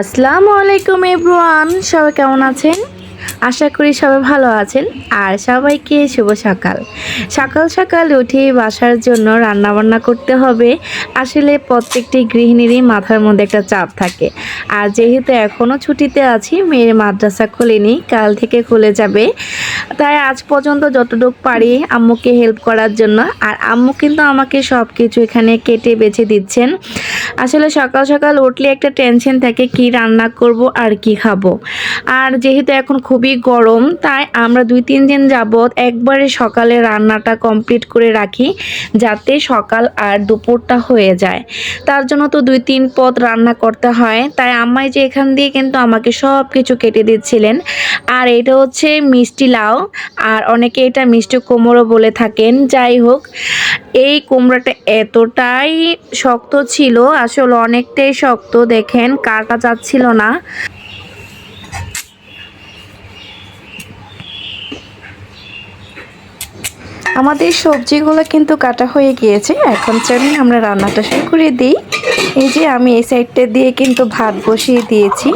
আসসালামু আলাইকুম এভরিওয়ান, সবাই কেমন আছেন? আশা করি সবাই ভালো আছেন, আর সবাইকে শুভ সকাল। সকাল সকাল উঠে বাসার জন্য রান্না বান্না করতে হবে। আসলে প্রত্যেকটি গৃহিণীরই মাথার মধ্যে একটা চাপ থাকে। আর যেহেতু এখনও ছুটিতে আছি, মেয়ের মাদ্রাসা খোলেনি, কাল থেকে খুলে যাবে। তাই আজ পর্যন্ত যতটুকু পারি আম্মুকে হেল্প করার জন্য। আর আম্মু কিন্তু আমাকে সব কিছু এখানে কেটে বেছে দিচ্ছেন। আসলে সকাল সকাল উঠলে একটা টেনশন থাকে, কি রান্না করব আর কি খাব। আর যেহেতু এখন খুবই গরম, তাই আমরা দুই তিন দিন যাবৎ একবারে সকালে রান্নাটা কমপ্লিট করে রাখি, যাতে সকাল আর দুপুরটা হয়ে যায়। তার জন্য তো দুই তিন পদ রান্না করতে হয়, তাই আম্মাই যে এখান দিয়ে কিন্তু আমাকে সব কিছু কেটে দিচ্ছিলেন। আর এটা হচ্ছে মিষ্টি লাউ, আর অনেকে এটা মিষ্টি কুমড়ো বলে থাকেন। যাই হোক, এই কুমড়োটা এতটাই শক্ত ছিল আসলে অনেকটাই শক্ত, দেখেন কাটা যাচ্ছিল না। আমাদের সবজিগুলো কিন্তু কাটা হয়ে গিয়েছে, এখন চলুন আমরা রান্নাটা শুরু করে দিই। এই যে আমি এই সাইডটা দিয়ে কিন্তু ভাত বসিয়ে দিয়েছি।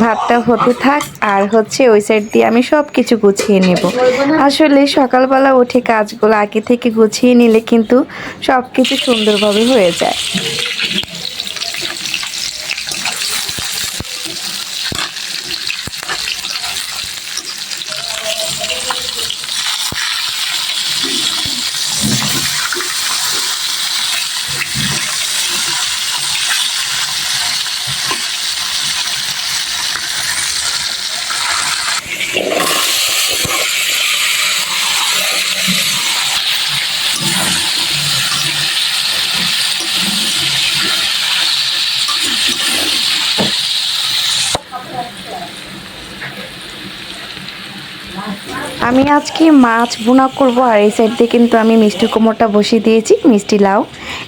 ভাতটা হতে থাক, আর হচ্ছে ওই সাইড দিয়ে আমি সব কিছু গুছিয়ে নেব। আসলে সকালবেলা উঠে কাজগুলো আগে থেকে গুছিয়ে নিলে কিন্তু সব কিছু সুন্দরভাবে হয়ে যায়। আমি আজকে মাছ বোনা করব, আর এই সাইড দিয়ে কিন্তু আমি মিষ্টি কোমরটা বসিয়ে দিয়েছি, মিষ্টি লাউ।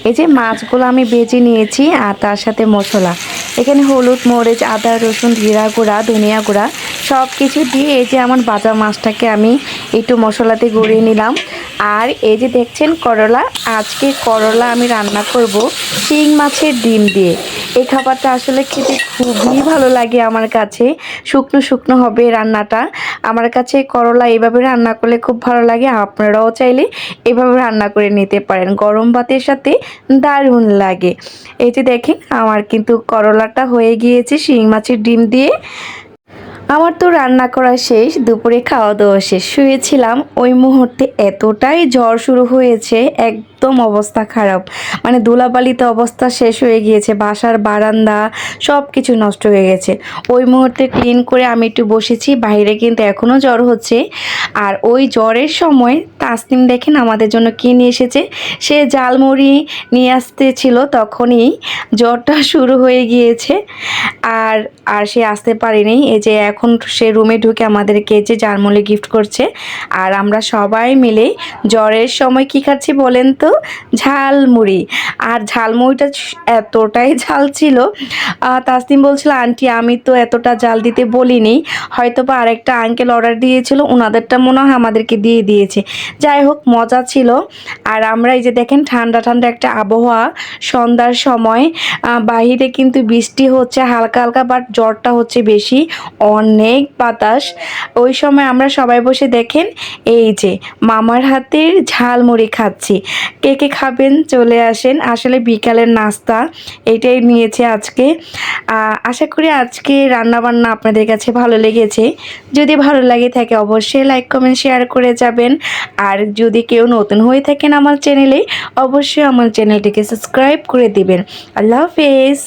এই যে মাছগুলো আমি বেজে নিয়েছি, আর তার সাথে মশলা। এখানে হলুদ, মরিচ, আদা, রসুন, জিরা গুঁড়া, ধনিয়া গুঁড়া সব কিছু দিয়ে এই যে আমার বাজা মাছটাকে আমি একটু মশলাতে গড়িয়ে নিলাম। আর এই যে দেখছেন করলা, আজকে করলা আমি রান্না করব শিং মাছের ডিম দিয়ে। এই খাবারটা আসলে খেতে খুবই ভালো লাগে আমার কাছে। শুকনো শুকনো হবে রান্নাটা। আমার কাছে করলা এভাবে রান্না করলে খুব ভালো লাগে। আপনারাও চাইলে এভাবে রান্না করে নিতে পারেন। গরম ভাতের সাথে দারুণ লাগে। এই যে দেখেন, আমার কিন্তু করলাটা হয়ে গিয়েছে শিং মাছের ডিম দিয়ে। আমার তো রান্না করা শেষ, দুপুরে খাওয়া দাওয়া শেষ। শুয়েছিলাম, ওই মুহূর্তে এতটাই জ্বর শুরু হয়েছে একদম অবস্থা খারাপ। মানে ধুলাবালিতে অবস্থা শেষ হয়ে গিয়েছে, বাসার বারান্দা সব কিছু নষ্ট হয়ে গেছে। ওই মুহূর্তে ক্লিন করে আমি একটু বসেছি, বাইরে কিন্তু এখনও জ্বর হচ্ছে। আর ওই জ্বরের সময় তাসনিম দেখেন আমাদের জন্য কী নিয়ে এসেছে? সে জালমুড়ি নিয়ে আসতে ছিল, তখনই জ্বরটা শুরু হয়ে গিয়েছে। আর আর সে আসতে পারেনি। এই যে এখন সে রুমে ঢুকে আমাদেরকে যে জালমুড়ি গিফট করছে। আর আমরা সবাই মিলে জ্বরের সময় কি খাচ্ছি বলেন তো? ঝালমুড়ি। আর ঝালমুড়িটা এতটাই ঝাল ছিল তাসনিম বলছিল, আন্টি, আমি তো এতটা জাল দিতে বলিনি। হয়তো বা আরেকটা আঙ্কেল অর্ডার দিয়েছিল ওনাদেরটা মনে হয় আমাদেরকে দিয়ে দিয়েছে। যাই হোক, মজা ছিল। আর আমরা এই যে দেখেন, ঠান্ডা ঠান্ডা একটা আবহাওয়া, সন্ধ্যার সময় বাহিরে কিন্তু বৃষ্টি হচ্ছে, হালকা হালকা বাট জ্বরটা হচ্ছে বেশি, অনেক বাতাস। ওই সময় আমরা সবাই বসে দেখেন, এই যে মামার হাতের ঝালমুড়ি খাচ্ছি। কে কে খাবেন চলে আসেন। আসলে বিকালের নাস্তা এটাই নিয়েছে আজকে। আশা করি আজকে রান্নাবান্না আপনাদের কাছে ভালো লেগেছে। যদি ভালো লাগে থাকে অবশ্যই লাইক কমেন্ট শেয়ার করে যাবেন। আর যদি কেউ নতুন হয়ে থাকেন আমার চ্যানেলে অবশ্যই আমার চ্যানেলটিকে সাবস্ক্রাইব করে দিবেন। আল্লাহ হাফেজ।